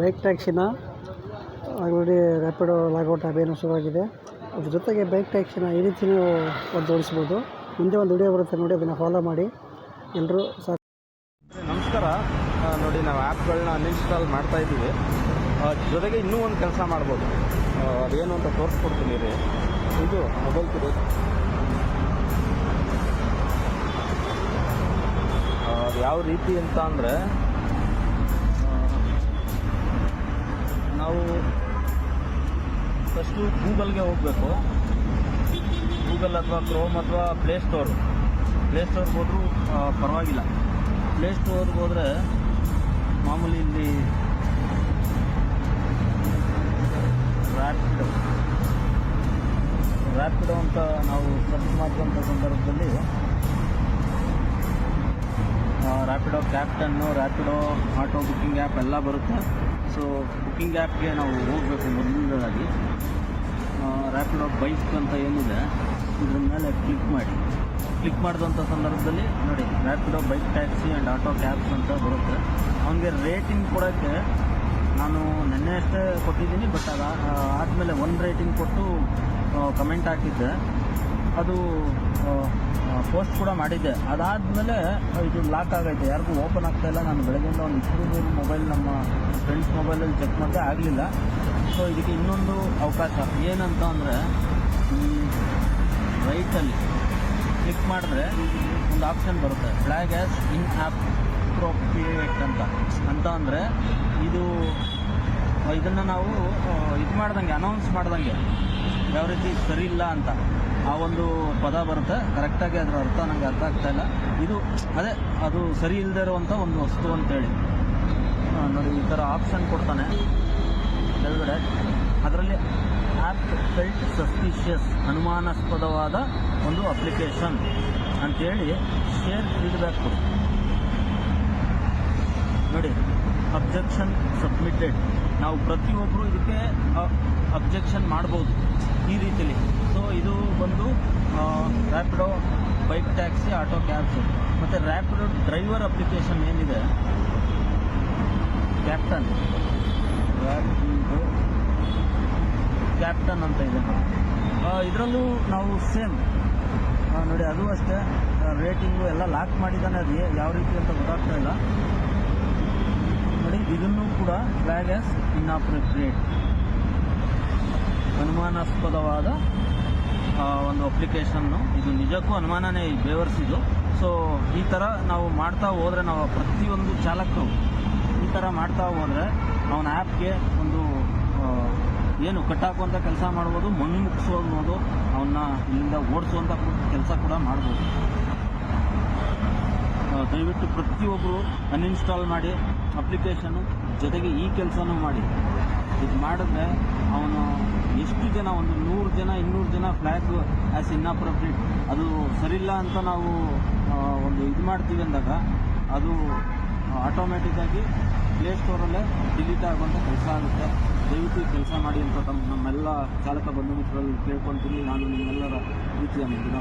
Bike ಟ್ಯಾಕ್ಸಿನ already Rapido logout ಅಭಿಯಾನ ಶುರುವಾಗಿದೆ. ಅದ್ರ ಜೊತೆಗೆ ಬೈಕ್ ಟ್ಯಾಕ್ಸಿನ ಈ ರೀತಿ ನೀವು ಜೋಡಿಸ್ಬೋದು. ಮುಂದೆ ಒಂದು ವಿಡಿಯೋ ಬರುತ್ತೆ ನೋಡಿ, ಅದನ್ನು ಫಾಲೋ ಮಾಡಿ. ಎಲ್ಲರೂ ಸಾಕು ನಮಸ್ಕಾರ. ನೋಡಿ, ನಾವು ಆ್ಯಪ್ಗಳನ್ನ ಅನ್ಇನ್ಸ್ಟಾಲ್ ಮಾಡ್ತಾ ಇದ್ದೀವಿ. ಜೊತೆಗೆ ಇನ್ನೂ ಒಂದು ಕೆಲಸ ಮಾಡ್ಬೋದು. ಅದೇನು ಅಂತ ತೋರಿಸ್ಕೊಡ್ತೀನಿ ರೀ ಇದು ಮೊಬೈಲ್ ಅದು ಯಾವ ರೀತಿ ಅಂತ ಅಂದರೆ ನಾವು ಫಸ್ಟು ಗೂಗಲ್ಗೆ ಹೋಗಬೇಕು. ಗೂಗಲ್ ಅಥವಾ ಕ್ರೋಮ್ ಅಥವಾ ಪ್ಲೇಸ್ಟೋರ್ ಪ್ಲೇಸ್ಟೋರ್ಗೆ ಹೋದರೂ ಪರವಾಗಿಲ್ಲ. ಪ್ಲೇಸ್ಟೋರ್ಗೆ ಹೋದರೆ ಮಾಮೂಲಿ ಇಲ್ಲಿ ರ್ಯಾಪಿಡೋ ರ್ಯಾಪಿಡೋ ಅಂತ ನಾವು ಸರ್ಚ್ ಮಾಡಿದಂಥ ಸಂದರ್ಭದಲ್ಲಿ Rapido captain Rapido auto booking app ಎಲ್ಲ ಬರುತ್ತೆ. ಸೊ ಬುಕ್ಕಿಂಗ್ ಆ್ಯಪ್ಗೆ ನಾವು ಹೋಗಬೇಕು ಮೊದಲನೇದಾಗಿ. ಆಫ್ ಬೈಕ್ ಅಂತ ಏನಿದೆ, ಇದ್ರ ಮೇಲೆ ಕ್ಲಿಕ್ ಮಾಡಿ. ಕ್ಲಿಕ್ ಮಾಡಿದಂಥ ಸಂದರ್ಭದಲ್ಲಿ ನೋಡಿ Rapido bike taxi and auto cabs ಅಂತ ಬರುತ್ತೆ. ಅವನಿಗೆ ರೇಟಿಂಗ್ ಕೊಡೋಕ್ಕೆ ನಾನು ನೆನ್ನೆ ಅಷ್ಟೇ ಕೊಟ್ಟಿದ್ದೀನಿ ಬಟ್ ಅದು ಆದಮೇಲೆ ಒಂದು ರೇಟಿಂಗ್ ಕೊಟ್ಟು ಕಮೆಂಟ್ ಹಾಕಿದ್ದೆ. ಅದು ಪೋಸ್ಟ್ ಕೂಡ ಮಾಡಿದ್ದೆ. ಅದಾದಮೇಲೆ ಇದು ಲಾಕ್ ಆಗೈತೆ. ಯಾರಿಗೂ ಓಪನ್ ಆಗ್ತಾ ಇಲ್ಲ. ನಾನು ಬೆಳಗ್ಗೆಯಿಂದ ಒಂದು ಇಬ್ಬರು ಮೂರು ಮೊಬೈಲ್ ನಮ್ಮ ಫ್ರೆಂಡ್ಸ್ ಮೊಬೈಲಲ್ಲಿ ಚೆಕ್ ಮಾಡಿದೆ, ಆಗಲಿಲ್ಲ. ಸೊ ಇದಕ್ಕೆ ಇನ್ನೊಂದು ಅವಕಾಶ. ಏನಂತ ಅಂದರೆ, ಈ ರೈಟಲ್ಲಿ ಕ್ಲಿಕ್ ಮಾಡಿದ್ರೆ ಒಂದು ಆಪ್ಷನ್ ಬರುತ್ತೆ. Flag as inappropriate ಅಂತ. ಅಂತ ಅಂದರೆ, ಇದು ಇದನ್ನು ನಾವು ಇದು ಮಾಡ್ದಂಗೆ ಅನೌನ್ಸ್ ಮಾಡ್ದಂಗೆ. ಯಾವ ರೀತಿ ಸರಿ ಇಲ್ಲ ಅಂತ. ಆ ಒಂದು ಪದ ಬರುತ್ತೆ. ಕರೆಕ್ಟಾಗಿ ಅದರ ಅರ್ಥ ನನಗೆ ಅರ್ಥ ಆಗ್ತಾ ಇಲ್ಲ. ಇದು, ಅದೇ, ಅದು ಸರಿ ಇಲ್ಲದೆ ಇರುವಂಥ ಒಂದು ವಸ್ತು ಅಂತೇಳಿ. ನೋಡಿ, ಈ ಥರ ಆಪ್ಷನ್ ಕೊಡ್ತಾನೆ. ಕೆಳಗಡೆ. ಅದರಲ್ಲಿ ಆ್ಯಪ್ ಫೆಲ್ಟ್ ಸಸ್ಪಿಷಿಯಸ್ ಅನುಮಾನಾಸ್ಪದವಾದ ಒಂದು ಅಪ್ಲಿಕೇಶನ್ ಅಂತೇಳಿ ಶೇರ್ ಫೀಡ್ಬ್ಯಾಕ್ ಕೊಡಿ. ನೋಡಿ. ಅಬ್ಜೆಕ್ಷನ್ ಸಬ್ಮಿಟೆಡ್ ನಾವು ಪ್ರತಿಯೊಬ್ಬರು ಇದಕ್ಕೆ ಅಬ್ಜೆಕ್ಷನ್ ಮಾಡ್ಬೋದು ಈ ರೀತಿಯಲ್ಲಿ ಸೊ ಇದು ಬಂದು Rapido bike taxi auto cabs ಮತ್ತು ರ್ಯಾಪಿಡೋ ಡ್ರೈವರ್ ಅಪ್ಲಿಕೇಶನ್ ಏನಿದೆ? ಕ್ಯಾಪ್ಟನ್ ಕ್ಯಾಪ್ಟನ್ ಅಂತ ಇದೆ. ಇದರಲ್ಲೂ ನಾವು ಸೇಮ್ ನೋಡಿ, ಅದು ಅಷ್ಟೇ. ರೇಟಿಂಗು ಎಲ್ಲ ಲಾಕ್ ಮಾಡಿದ್ದಾನೆ. ಅದು ಯಾವ ರೀತಿ ಅಂತ ಗೊತ್ತಾಗ್ತಾ ಇಲ್ಲ. ಇದನ್ನು ಕೂಡ ಫ್ಲಾಗ್ ಆಸ್ ಇನ್ಆಪ್ರಿಪ್ರಿಯೇಟ್ ಅನುಮಾನಾಸ್ಪದವಾದ ಒಂದು ಅಪ್ಲಿಕೇಶನ್ನು ಇದು ನಿಜಕ್ಕೂ ಅನುಮಾನನೇ ಬೇವರಿಸಿದ್ದು. ಬೇವರ್ಸಿದು ಸೊ ಈ ಥರ ನಾವು ಮಾಡ್ತಾ ಹೋದರೆ ನಾವು ಪ್ರತಿಯೊಂದು ಚಾಲಕರು ಈ ಥರ ಮಾಡ್ತಾ ಹೋದರೆ ಅವನ ಆ್ಯಪ್ಗೆ ಒಂದು ಏನು ಕಟ್ಟಾಕುವಂಥ ಕೆಲಸ ಮಾಡ್ಬೋದು, ಮಣ್ಣು ಅನ್ನೋದು ಅವನ್ನ ಇಲ್ಲಿಂದ ಓಡಿಸುವಂಥ ಕೆಲಸ ಕೂಡ ಮಾಡ್ಬೋದು. ದಯವಿಟ್ಟು ಪ್ರತಿಯೊಬ್ಬರು ಅನ್ಇನ್ಸ್ಟಾಲ್ ಮಾಡಿ ಅಪ್ಲಿಕೇಶನ್ನು ಜೊತೆಗೆ ಈ ಕೆಲಸನೂ ಮಾಡಿ. ಇದು ಮಾಡಿದ್ರೆ ಅವನು ಎಷ್ಟು ಜನ, ಒಂದು ನೂರು ಜನ, ಇನ್ನೂರು ಜನ ಫ್ಲ್ಯಾಗ್ ಆ್ಯಸ್ ಇನ್ಅಪ್ರೋಪ್ರಿಯೇಟ್ ಅದು ಸರಿಯಿಲ್ಲ ಅಂತ ನಾವು ಒಂದು ಇದು ಮಾಡ್ತೀವಿ ಅಂದಾಗ ಅದು ಆಟೋಮೆಟಿಕ್ಕಾಗಿ ಪ್ಲೇಸ್ಟೋರಲ್ಲೇ ಡಿಲೀಟ್ ಆಗುವಂಥ ಕೆಲಸ ಆಗುತ್ತೆ. ದಯವಿಟ್ಟು ಕೆಲಸ ಮಾಡಿ ಅಂತ ತಮ್ಮ ನಮ್ಮೆಲ್ಲ ಚಾಲಕ ಬಂಧು ಮಿತ್ರರಲ್ಲಿ ಕೇಳ್ಕೊಳ್ತೀನಿ ನಾನು ನಿಮ್ಮೆಲ್ಲರ ರೀತಿಯ ದಿನ